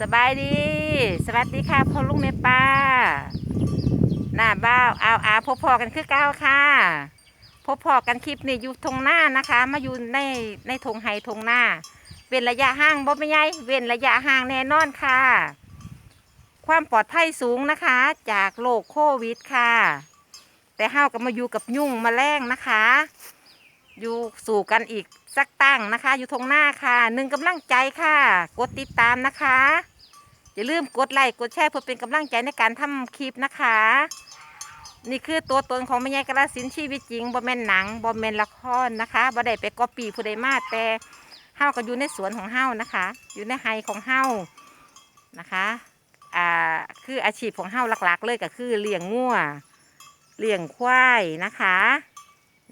สบายดี สวัสดีค่ะพ่อลุงแม่ป้า หน้าบ้าวเอาอาพบพอกันคือเก้าค่ะ พบพอกันคลิปนี้อยู่ทงหน้านะคะ มาอยู่ในในทงไฮทงหน้า เว้นระยะห่างบ่ไม่ใหญ่เว้นระยะห่างแน่นอนค่ะ ความปลอดภัยสูงนะคะ จากโรคโควิดค่ะ แต่เฮาก็มาอยู่กับยุ่งมาแรงนะคะ อยู่สู่กันอีกสักตั้งนะคะ อยู่ทงหน้าค่ะหนึ่งกำลังใจค่ะ กดติดตามนะคะ อย่าลืมกดไลค์กดแชร์เพื่อเป็นกำลังใจในการทำคลิปนะคะ นี่คือตัวตนของแม่ยายกระสินชีวิตจริงบ่แมนหนังบ่แมนละครนะคะบ่ได้ไปก๊อปปี้ผู้ใดมาแต่เฮาก็อยู่ในสวนของเฮานะคะ อยู่ในไฮของเฮานะคะอ่าคืออาชีพของเฮาหลักๆ เลยก็คือเลี้ยงงัวเลี้ยงควายนะคะ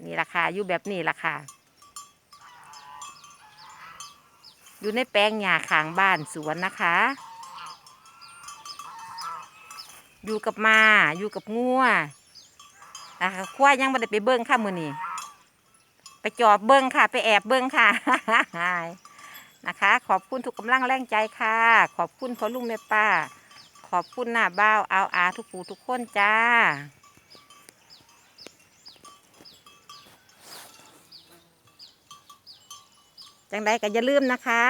นี่ราคาอยู่แบบนี้ราคาอยู่ในแปลงหญ้าข้างบ้านสวนนะคะ อยู่กับมาอยู่กับงัวนะคะควายยังไม่ได้ไปเบิ้งค่ะมือนี้ไปจอบเบิ้งค่ะ ไปแอบเบิ้งค่ะนะคะ ขอบคุณทุกกำลังแรงใจค่ะ ขอบคุณพ่อลุงแม่ป้า ขอบคุณหน้าบ้าวเอาอาทุกผู้ทุกคนจ้าจังใดก็อย่าลืมนะคะ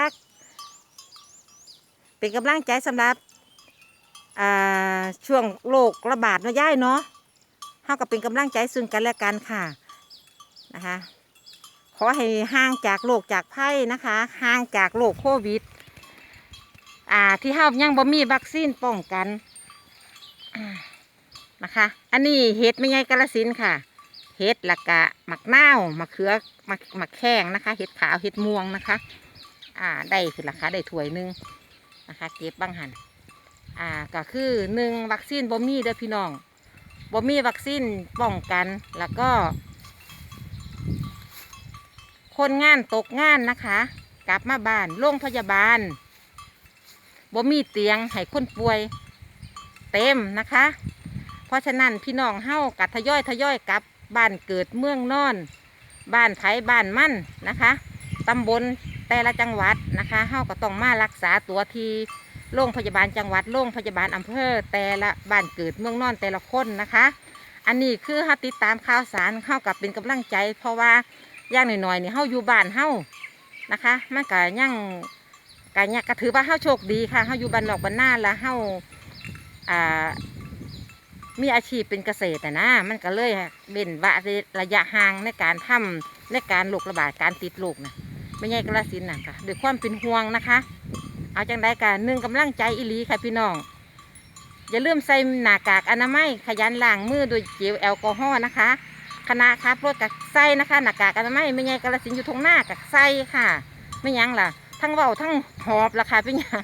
เป็นกำลังใจสำหรับอ่า ช่วงโรคระบาดเนาะย่ายเนาะเฮาก็เป็นกำลังใจซึ่งกันและกันค่ะนะคะขอให้ห่างจากโรคจากภัยนะคะห่างจากโรคโควิด อ่าที่เฮายังบ่มีวัคซีนป้องกันนะคะ อันนี้เห็ดไม่ใหญ่กาลสินค่ะ เห็ดละกะหมักเน่าวมะเขือมะมะแข้งนะคะ เห็ดขาวเห็ดม่วงนะคะ อ่าได้คือราคาได้ถ้วยหนึงนะคะ เก็บบ้างหัน อ่าก็คือหนึ่งวัคซีนบ่มีเด้อพี่น้องบ่มีวัคซีนป้องกันแล้วก็ คนงานตกงานนะคะ กลับมาบ้านโรงพยาบาลบ่มีเตียงให้คนป่วยเต็มนะคะ เพราะฉะนั้นพี่น้องเฮากัดทยอยทยอยกลับบ้านเกิดเมืองนอน บ้านไผบ้านมั่นนะคะตำบลแต่ละจังหวัดนะคะเฮาก็ต้องมารักษาตัวที่ โรงพยาบาลจังหวัดโรงพยาบาลอำเภอ แต่ละบ้านเกิดเมืองนอนแต่ละคนนะคะ อันนี้คือเฮาติดตามข่าวสารเข้ากับเป็นกำลังใจ เพราะว่าย่างหน่อยๆนี่เฮาอยู่บ้านเฮานะคะมันก็ยังก็ยังก็ถือว่าเฮาโชคดีค่ะเฮาอยู่บ้านนอกบ้านหน้าแล้วเฮาอ่ามีอาชีพเป็นเกษตรนะ มันก็เลยเบ่นว่าระยะห่างในการทำในการโรคระบาดการติดโรคนะไม่ใช่กระสินนะค่ะด้วยความเป็นห่วงนะคะ เอาจังได้กันหนึ่งกำลังใจอีหลีค่ะพี่น้อง อย่าลืมใส่หน้ากากอนามัยขยันล้างมือโดยเจลแอลกอฮอล์นะคะคณะครับรถกับใส่นะคะหน้ากากอนามัยไม่ไงกระสินอยู่ทงหน้ากับใส่ค่ะ ไม่ยังล่ะ ทั้งเว้าทั้งหอบล่ะค่ะพี่น้อง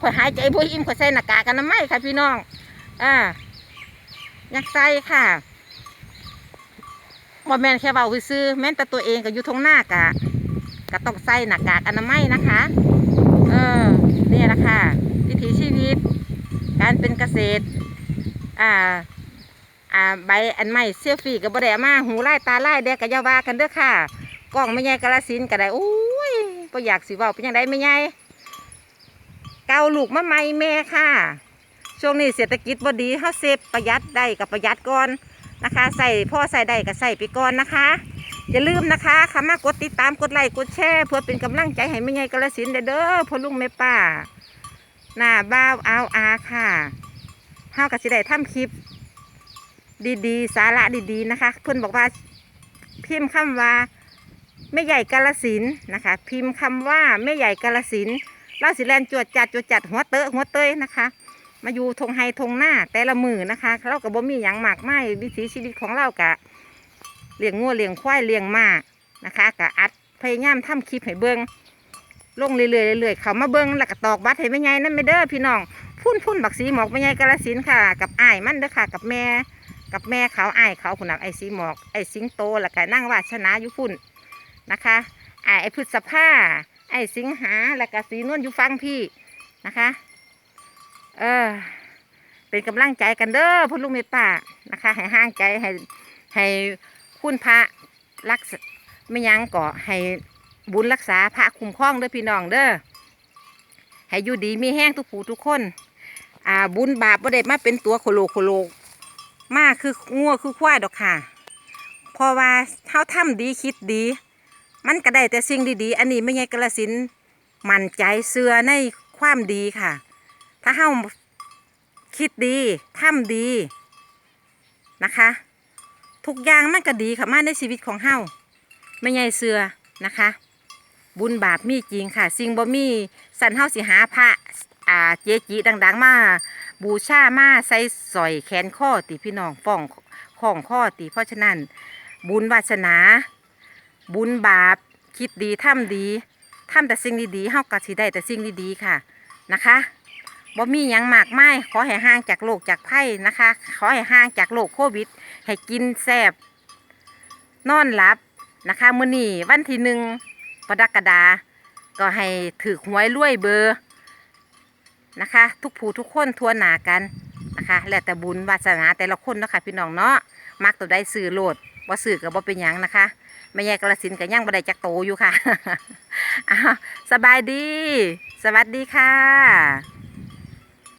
ข่อยหายใจบ่อิ่มข่อยใส่หน้ากากอนามัยค่ะพี่น้องอ่าอยากใส่ค่ะบ่แมนแค่เบาซื้อแม่นแต่ตัวเองก็อยู่ทงหน้ากะก็ต้องใส่หน้ากากอนามัยนะคะ ละค่ะ วิถีชีวิต การเป็นเกษตร อ่า อ่า ใบอันใหม่เซลฟี่กับบดเอามาหูไล่ตาไล่เด็กกับยาวากันเด้อค่ะกล้องไม่ใหญ่กระสินก็ได้โอ้ยก็อยากสิเว่าเป็นยังไงไม่ใหญ่เกาลูกมะไม่แม่ค่ะ ช่วงนี้เศรษฐกิจบ่ดีเฮาเซฟประหยัดได้กับประหยัดก่อนนะคะใส่พ่อใส่ได้ก็ใส่ไปก่อนนะคะ อย่าลืมนะคะคำมากดติดตามกดไลค์กดแชร์เพื่อเป็นกำลังใจให้แม่ใหญ่กระสินเด้อเด้อพ่อลุงแม่ป้า หน้าบ้าวเอาอาค่ะเฮาก็สิได้ทำคลิป ดีๆ สาระดีๆนะคะ เพื่อนบอกว่าพิมพ์คำว่าแม่ใหญ่กาลสินนะคะ พิมพ์คำว่าแม่ใหญ่กาลสินเราสิแลนจวดจัดจวดจัดหัวเตอะหัวเตยนะคะ มาอยู่ทงไฮทงหน้าแต่ละมือนะคะเรากับบ่มีอย่างมากไม่วิถีชีวิตของเรากะเลี้ยงงัวเลี้ยงควายเลี้ยงมานะคะกะอัดพยายามทำคลิปให้เบิง ลงเรื่อยๆเรื่อยๆเขามาเบิงแล้วก็ตอกบัตรให้แม่ใหญ่นั่นไม่เด้อพี่น้องพุ่นพุ่นบักสีหมอกแม่ใหญ่กาลสินค่ะ กับอ้ายมันเด้อค่ะ กับแม่ กับแม่เขาอ้ายเขาคุณนักไอ้สีหมอกไอ้สิงโตแล้วก็นั่งวาชนะอยู่พุ่นนะคะอ้ายไอ้พฤษภาไอ้สิงหาแล้วก็สีนวลอยู่ฟังพี่นะคะ เออเป็นกำลังใจกันเด้อพ่อลุงเมตตานะคะ ให้ห้างใจให้ให้คุณพระรักไม่ยั้งก่อให้ บุญรักษาพระคุ้มครองเด้อพี่น้องเด้อให้อยู่ดีมีแห้งทุกผู้ทุกคน อ่าบุญบาปบ่ได้มาเป็นตัวโคโลโคโลมาคืองัวคือควายดอกค่ะเพราะว่าเฮาทำดีคิดดี มันก็ได้แต่สิ่งดีๆ อันนี้ไม่ใช่กระสินมั่นใจเชื่อในความดีค่ะ ถ้าเฮาคิดดีทำดีนะคะ ทุกอย่างมันก็ดีค่ะมาในชีวิตของเฮาไม่ใช่เชื่อนะคะ บุญบาปมีจริงค่ะ สิ่งบ่มีสันเฮาสิหาพระอ่าเจจิดัง ๆ มา บูชามาใส่สอยแขนข้อติพี่น้องฟ้องของข้อติเพราะฉะนั้น บุญวาสนา บุญบาป คิดดีทำดีทำแต่สิ่งดีๆเฮาก็สิได้แต่สิ่งดีๆค่ะนะคะบ่มีหยังมากมายขอให้ห่างจากโรคจากภัยนะคะ ขอให้ห่างจากโรคโควิด ให้กินแซบนอนหลับนะคะมื้อนี้วันที่หนึ่ง กรกฎาก็ให้ถือหวยรวยเบอร์นะคะ ทุกผู้ทุกคนทั่วหนากันนะคะแล้วแต่บุญวาสนาแต่ละคนเนาะคะพี่น้องเนาะมักตัวได้สื่อโหลดว่าสื่อกับว่าเป็นยังนะคะไม่แย่กระสินกับย่างบันไดจักโตอยู่ค่ะสบายดี สวัสดีค่ะ